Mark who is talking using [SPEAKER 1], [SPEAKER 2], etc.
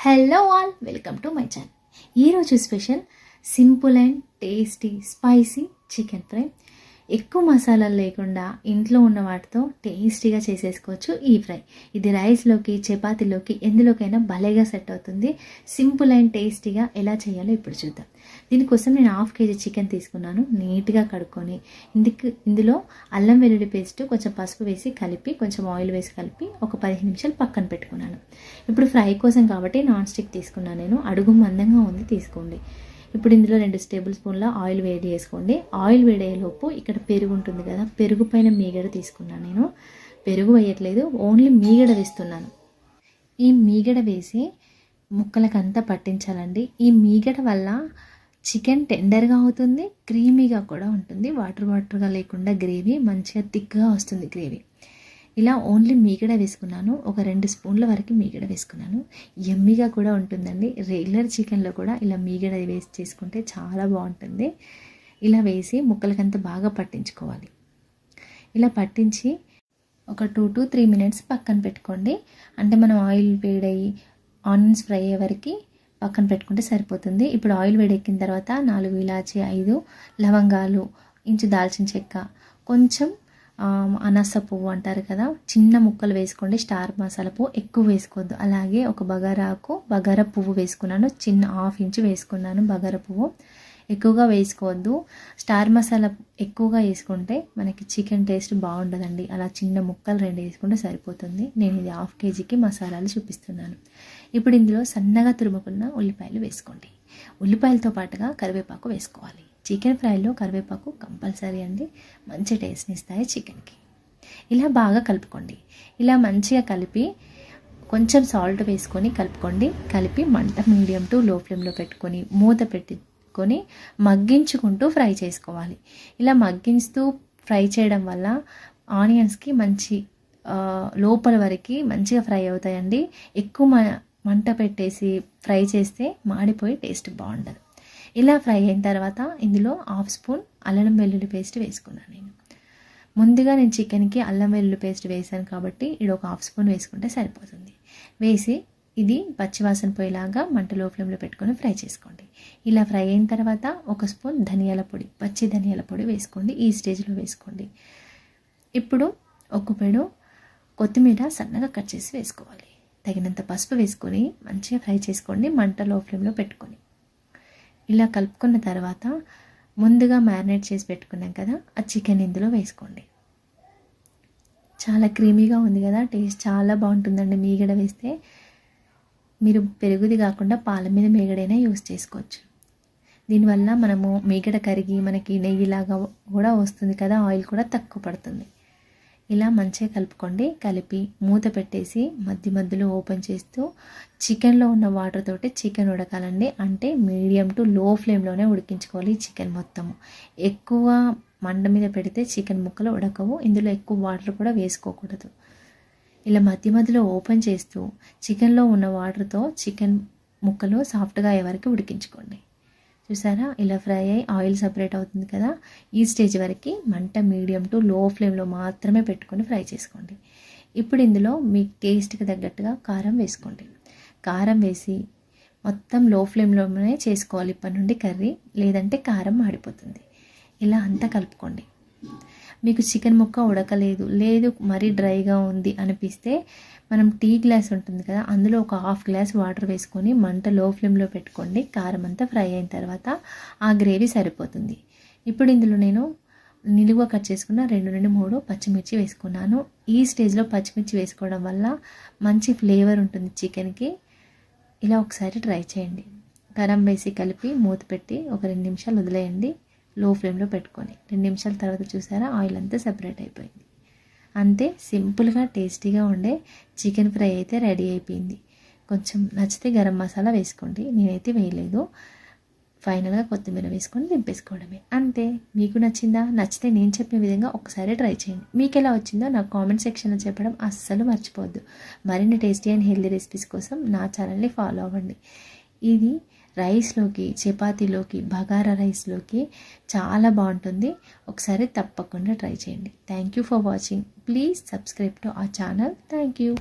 [SPEAKER 1] Hello all welcome to my channel ఈరోజు special simple and tasty spicy chicken fry ఎక్కువ మసాలాలు లేకుండా ఇంట్లో ఉన్న వాటితో టేస్టీగా చేసేసుకోవచ్చు ఈ ఫ్రై. ఇది రైస్లోకి చపాతీలోకి ఎందులోకైనా భలేగా సెట్ అవుతుంది. సింపుల్ అండ్ టేస్టీగా ఎలా చేయాలో ఇప్పుడు చూద్దాం. దీనికోసం నేను హాఫ్ కేజీ చికెన్ తీసుకున్నాను. నీట్గా కడుక్కొని ఇందుకు ఇందులో అల్లం వెల్లుల్లి పేస్ట్ కొంచెం పసుపు వేసి కలిపి కొంచెం ఆయిల్ వేసి కలిపి ఒక పదిహేను నిమిషాలు పక్కన పెట్టుకున్నాను. ఇప్పుడు ఫ్రై కోసం కాబట్టి నాన్ స్టిక్ తీసుకున్నాను నేను. అడుగు మందంగా ఉంది తీసుకోండి. ఇప్పుడు ఇందులో రెండు టేబుల్ స్పూన్ల ఆయిల్ వేడి చేసుకోండి. ఆయిల్ వేడేలోపు ఇక్కడ పెరుగు ఉంటుంది కదా పెరుగు పైన మీగడ తీసుకున్నాను నేను. పెరుగు వేయట్లేదు ఓన్లీ మీగడ వేస్తున్నాను. ఈ మీగడ వేసి ముక్కలకంతా పట్టించాలండి. ఈ మీగడ వల్ల చికెన్ టెండర్గా అవుతుంది క్రీమీగా కూడా ఉంటుంది. వాటర్ వాటర్గా లేకుండా గ్రేవీ మంచిగా థిక్గా వస్తుంది గ్రేవీ. ఇలా ఓన్లీ మీగడ వేసుకున్నాను. ఒక రెండు స్పూన్ల వరకు మీగడ వేసుకున్నాను. ఎమ్మిగా కూడా ఉంటుందండి. రెగ్యులర్ చికెన్లో కూడా ఇలా మీగడ వేసి చేసుకుంటే చాలా బాగుంటుంది. ఇలా వేసి ముక్కలకంతా బాగా పట్టించుకోవాలి. ఇలా పట్టించి ఒక టూ టు త్రీ మినిట్స్ పక్కన పెట్టుకోండి. అంటే మనం ఆయిల్ వేడయ్యి ఆనియన్స్ ఫ్రై అయ్యే వరకు పక్కన పెట్టుకుంటే సరిపోతుంది. ఇప్పుడు ఆయిల్ వేడెక్కిన తర్వాత నాలుగు ఇలాచి ఐదు లవంగాలు ఇంచు దాల్చిన చెక్క కొంచెం అనాస పువ్వు అంటారు కదా చిన్న ముక్కలు వేసుకోండి స్టార్ మసాలా పువ్వు ఎక్కువ వేసుకోవద్దు. అలాగే ఒక బగారాకు బగారా పువ్వు వేసుకున్నాను చిన్న హాఫ్ ఇంచు వేసుకున్నాను బగారా పువ్వు. ఎక్కువగా వేసుకోవద్దు. స్టార్ మసాలా ఎక్కువగా వేసుకుంటే మనకి చికెన్ టేస్ట్ బాగుండదండి. అలా చిన్న ముక్కలు రెండు వేసుకుంటే సరిపోతుంది. నేను ఇది హాఫ్ కేజీకి మసాలాలు చూపిస్తున్నాను. ఇప్పుడు ఇందులో సన్నగా తురుముకున్న ఉల్లిపాయలు వేసుకోండి. ఉల్లిపాయలతో పాటుగా కరివేపాకు వేసుకోవాలి. చికెన్ ఫ్రైలో కరివేపాకు కంపల్సరీ అండి. మంచి టేస్ట్ని ఇస్తాయి చికెన్కి. ఇలా బాగా కలుపుకోండి. ఇలా మంచిగా కలిపి కొంచెం సాల్ట్ వేసుకొని కలుపుకోండి. కలిపి మంట మీడియం టు లో ఫ్లేమ్లో పెట్టుకొని మూత పెట్టుకొని మగ్గించుకుంటూ ఫ్రై చేసుకోవాలి. ఇలా మగ్గించుతూ ఫ్రై చేయడం వల్ల ఆనియన్స్కి మంచి లోపల వరకు మంచిగా ఫ్రై అవుతాయండి. ఎక్కువ మంట పెట్టేసి ఫ్రై చేస్తే మాడిపోయి టేస్ట్ బాగుండదు. ఇలా ఫ్రై అయిన తర్వాత ఇందులో హాఫ్ స్పూన్ అల్లం వెల్లుల్లి పేస్ట్ వేసుకున్నాను నేను. ముందుగా నేను చికెన్కి అల్లం వెల్లుల్లి పేస్ట్ వేసాను కాబట్టి ఇది ఒక హాఫ్ స్పూన్ వేసుకుంటే సరిపోతుంది. వేసి ఇది పచ్చివాసన పోయేలాగా మంట లో ఫ్లేమ్లో పెట్టుకొని ఫ్రై చేసుకోండి. ఇలా ఫ్రై అయిన తర్వాత ఒక స్పూన్ ధనియాల పొడి పచ్చి ధనియాల పొడి వేసుకోండి. ఈ స్టేజ్లో వేసుకోండి. ఇప్పుడు ఒక్కపేడు కొత్తిమీర సన్నగా కట్ చేసి వేసుకోవాలి. తగినంత పసుపు వేసుకొని మంచిగా ఫ్రై చేసుకోండి మంట లో ఫ్లేమ్లో పెట్టుకొని. ఇలా కలుపుకున్న తర్వాత ముందుగా మ్యారినేట్ చేసి పెట్టుకున్నాం కదా ఆ చికెన్ ఇందులో వేసుకోండి. చాలా క్రీమీగా ఉంది కదా టేస్ట్ చాలా బాగుంటుందండి మీగడ వేస్తే. మీరు పెరుగుది కాకుండా పాల మీద మీగడైనా యూస్ చేసుకోవచ్చు. దీనివల్ల మనము మీగడ కరిగి మనకి నెయ్యిలాగా కూడా వస్తుంది కదా ఆయిల్ కూడా తక్కువ పడుతుంది. ఇలా మంచిగా కలుపుకోండి. కలిపి మూత పెట్టేసి మధ్య మధ్యలో ఓపెన్ చేస్తూ చికెన్లో ఉన్న వాటర్ తోటి చికెన్ ఉడకాలండి. అంటే మీడియం టు లో ఫ్లేమ్లోనే ఉడికించుకోవాలి చికెన్ మొత్తము. ఎక్కువ మండ మీద పెడితే చికెన్ ముక్కలు ఉడకవు. ఇందులో ఎక్కువ వాటర్ కూడా వేసుకోకూడదు. ఇలా మధ్య మధ్యలో ఓపెన్ చేస్తూ చికెన్లో ఉన్న వాటర్తో చికెన్ ముక్కలు సాఫ్ట్గా అయ్యే వరకు ఉడికించుకోండి. చూసారా? ఇలా ఫ్రై అయ్యి ఆయిల్ సపరేట్ అవుతుంది కదా? ఈ స్టేజ్ వరకు మంట మీడియం టు లో ఫ్లేమ్లో మాత్రమే పెట్టుకొని ఫ్రై చేసుకోండి. ఇప్పుడు ఇందులో మీ టేస్ట్కి తగ్గట్టుగా కారం వేసుకోండి. కారం వేసి మొత్తం లో ఫ్లేమ్లోనే చేసుకోవాలి. ఇప్పటి నుండి కర్రీ లేదంటే కారం మాడిపోతుంది. ఇలా అంతా కలుపుకోండి. మీకు చికెన్ ముక్క ఉడకలేదు లేదు మరీ డ్రైగా ఉంది అనిపిస్తే మనం టీ గ్లాస్ ఉంటుంది కదా అందులో ఒక హాఫ్ గ్లాస్ వాటర్ వేసుకొని మంట లో ఫ్లేమ్లో పెట్టుకోండి. కారం అంతా ఫ్రై అయిన తర్వాత ఆ గ్రేవీ సరిపోతుంది. ఇప్పుడు ఇందులో నేను నిలువ కట్ చేసుకున్న రెండు నుండి మూడు పచ్చిమిర్చి వేసుకున్నాను. ఈ స్టేజ్లో పచ్చిమిర్చి వేసుకోవడం వల్ల మంచి ఫ్లేవర్ ఉంటుంది చికెన్కి. ఇలా ఒకసారి ట్రై చేయండి. గరం వేసి కలిపి మూత పెట్టి ఒక రెండు నిమిషాలు వదిలేయండి. లో ఫ్లేమ్లో పెట్టుకొని. రెండు నిమిషాల తర్వాత చూసారా? ఆయిల్ అంతా సెపరేట్ అయిపోయింది. అంతే సింపుల్గా టేస్టీగా ఉండే చికెన్ ఫ్రై అయితే రెడీ అయిపోయింది. కొంచెం నచ్చితే గరం మసాలా వేసుకోండి. నేనైతే వేయలేదు. ఫైనల్గా కొత్తిమీర వేసుకొని దింపేసుకోవడమే. అంతే. మీకు నచ్చిందా? నచ్చితే నేను చెప్పిన విధంగా ఒకసారి ట్రై చేయండి. మీకు ఎలా వచ్చిందో నాకు కామెంట్ సెక్షన్లో చెప్పడం అస్సలు మర్చిపోవద్దు. మరిన్ని టేస్టీ అండ్ హెల్దీ రెసిపీస్ కోసం నా ఛానల్ని ఫాలో అవ్వండి. ఇది రైస్లోకి చపాతీలోకి బగారా రైస్లోకి చాలా బాగుంటుంది. ఒకసారి తప్పకుండా ట్రై చేయండి. Thank you for watching please subscribe to ఆ ఛానల్ థ్యాంక్ యూ